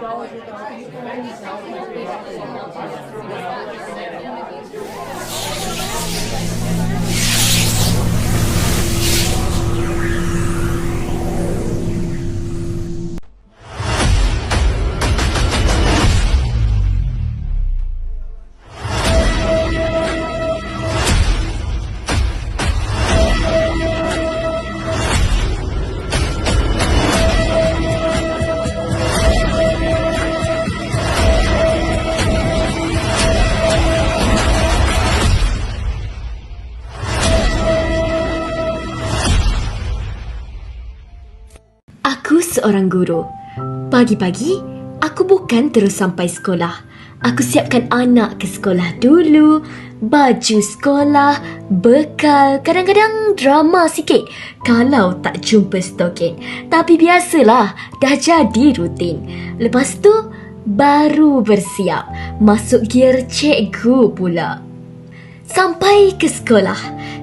$50 with the people and sell $50 with the people. Seorang guru. Pagi-pagi, aku bukan terus sampai sekolah. Aku siapkan anak ke sekolah dulu, baju sekolah, bekal, kadang-kadang drama sikit kalau tak jumpa stokin. Tapi biasalah, dah jadi rutin. Lepas tu, baru bersiap masuk gear cikgu pula. Sampai ke sekolah,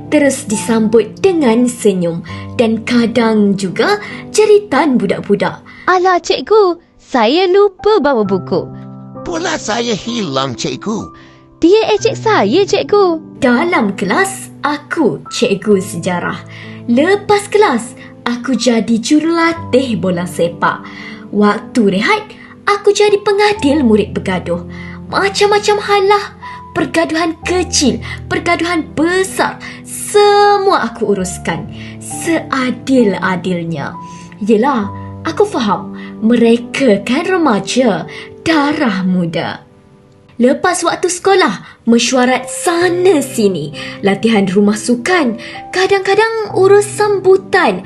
terus disambut dengan senyum dan kadang juga jeritan budak-budak. Alah cikgu, saya lupa bawa buku. Pula saya hilang, cikgu. Dia ejek saya cikgu. Dalam kelas, aku cikgu sejarah. Lepas kelas, aku jadi jurulatih bola sepak. Waktu rehat, aku jadi pengadil murid bergaduh. Macam-macam hal lah. Pergaduhan kecil, pergaduhan besar, semua aku uruskan. Seadil-adilnya. Yelah, aku faham. Mereka kan remaja, darah muda. Lepas waktu sekolah, mesyuarat sana sini, latihan rumah sukan, kadang-kadang urus sambutan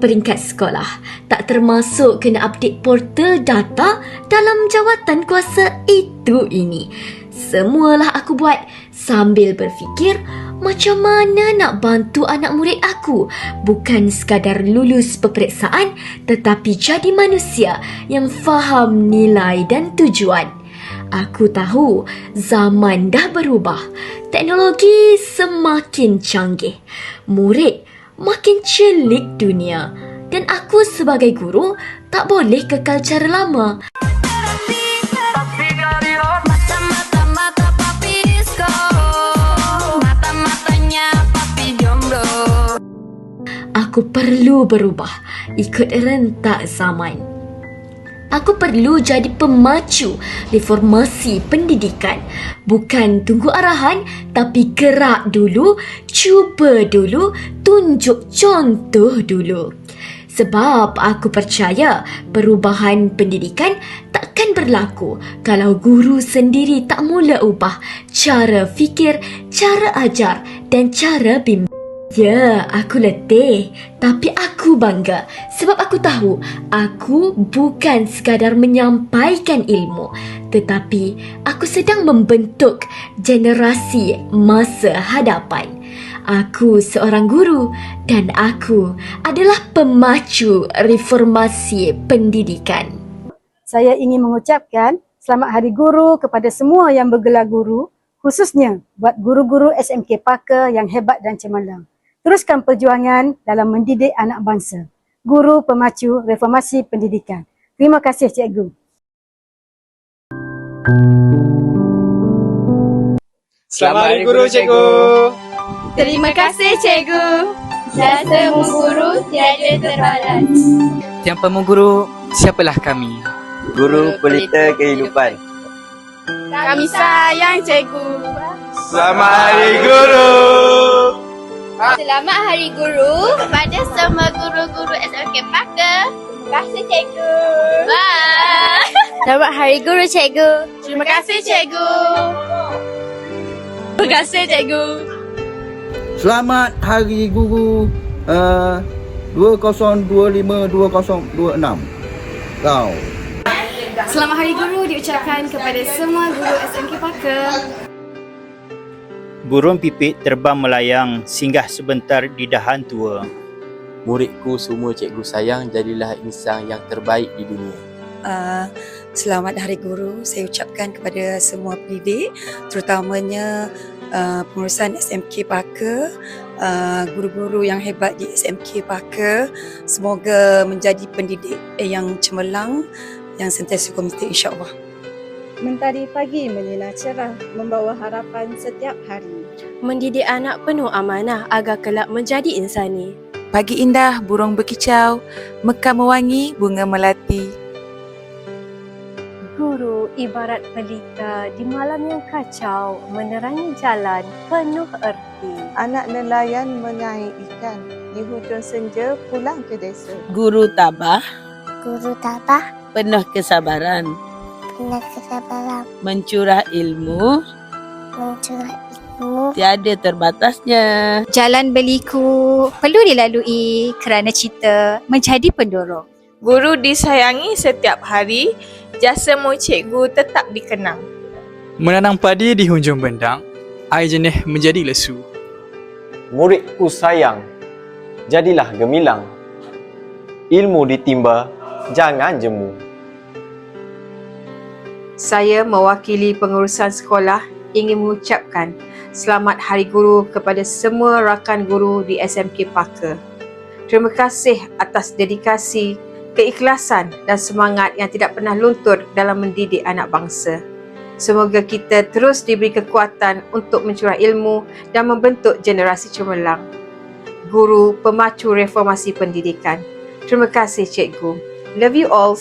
peringkat sekolah. Tak termasuk kena update portal data dalam jawatan kuasa itu ini. Semualah aku buat sambil berfikir macam mana nak bantu anak murid aku bukan sekadar lulus peperiksaan tetapi jadi manusia yang faham nilai dan tujuan. Aku tahu zaman dah berubah. Teknologi semakin canggih. Murid makin celik dunia. Dan aku sebagai guru tak boleh kekal cara lama. Aku perlu berubah ikut rentak zaman. Aku perlu jadi pemacu reformasi pendidikan. Bukan tunggu arahan tapi gerak dulu, cuba dulu, tunjuk contoh dulu. Sebab aku percaya perubahan pendidikan takkan berlaku kalau guru sendiri tak mula ubah cara fikir, cara ajar dan cara bimbing. Ya, aku letih. Tapi aku bangga. Sebab aku tahu, aku bukan sekadar menyampaikan ilmu. Tetapi, aku sedang membentuk generasi masa hadapan. Aku seorang guru dan aku adalah pemacu reformasi pendidikan. saya ingin mengucapkan selamat hari guru kepada semua yang bergelar guru, khususnya buat guru-guru SMK Parker yang hebat dan cemerlang. Teruskan perjuangan dalam mendidik anak bangsa. Guru pemacu reformasi pendidikan. Terima kasih cikgu. Selamat Hari Guru, Cikgu. Terima kasih cikgu Jasa mengguru tiada terbalas Tanpa mengguru, siapalah kami? Guru Pelita Kehidupan. Kami sayang cikgu Selamat Hari Guru. Selamat Hari Guru kepada semua guru-guru SMK Parker. Terima kasih cikgu. Bye. Selamat Hari Guru cikgu. Terima kasih cikgu. Terima kasih cikgu. Selamat Hari Guru uh, 2025-2026. Kau. Selamat Hari Guru diucapkan kepada semua guru SMK Parker. Burung pipit terbang melayang singgah sebentar di dahan tua. Muridku semua cikgu sayang jadilah insan yang terbaik di dunia. Uh, selamat Hari Guru saya ucapkan kepada semua pendidik terutamanya uh, pengurusan SMK Parker, uh, guru-guru yang hebat di SMK Parker. Semoga menjadi pendidik yang cemerlang yang sentiasa komited insyaAllah. Mentari pagi menyinar cerah, membawa harapan setiap hari. Mendidik anak penuh amanah agar kelak menjadi insani. Pagi indah, burung berkicau, Mekah mewangi, bunga melati. Guru ibarat pelita di malam yang kacau, menerangi jalan penuh erti. Anak nelayan menyaing ikan, di hujung senja pulang ke desa. Guru tabah, Guru tabah, penuh kesabaran, mencurah ilmu, mencurah ilmu. tiada terbatasnya. Jalan berliku perlu dilalui kerana cita menjadi pendorong. Guru disayangi setiap hari, jasamu cikgu tetap dikenang. Menanam padi di hujung bendang, air jenih menjadi lesu. Muridku sayang, jadilah gemilang. Ilmu ditimba, jangan jemu. Saya mewakili pengurusan sekolah ingin mengucapkan Selamat Hari Guru kepada semua rakan guru di SMK Parker. Terima kasih atas dedikasi, keikhlasan dan semangat yang tidak pernah luntur dalam mendidik anak bangsa. Semoga kita terus diberi kekuatan untuk mencurah ilmu dan membentuk generasi cemerlang. Guru pemacu reformasi pendidikan. Terima kasih cikgu. Love you all.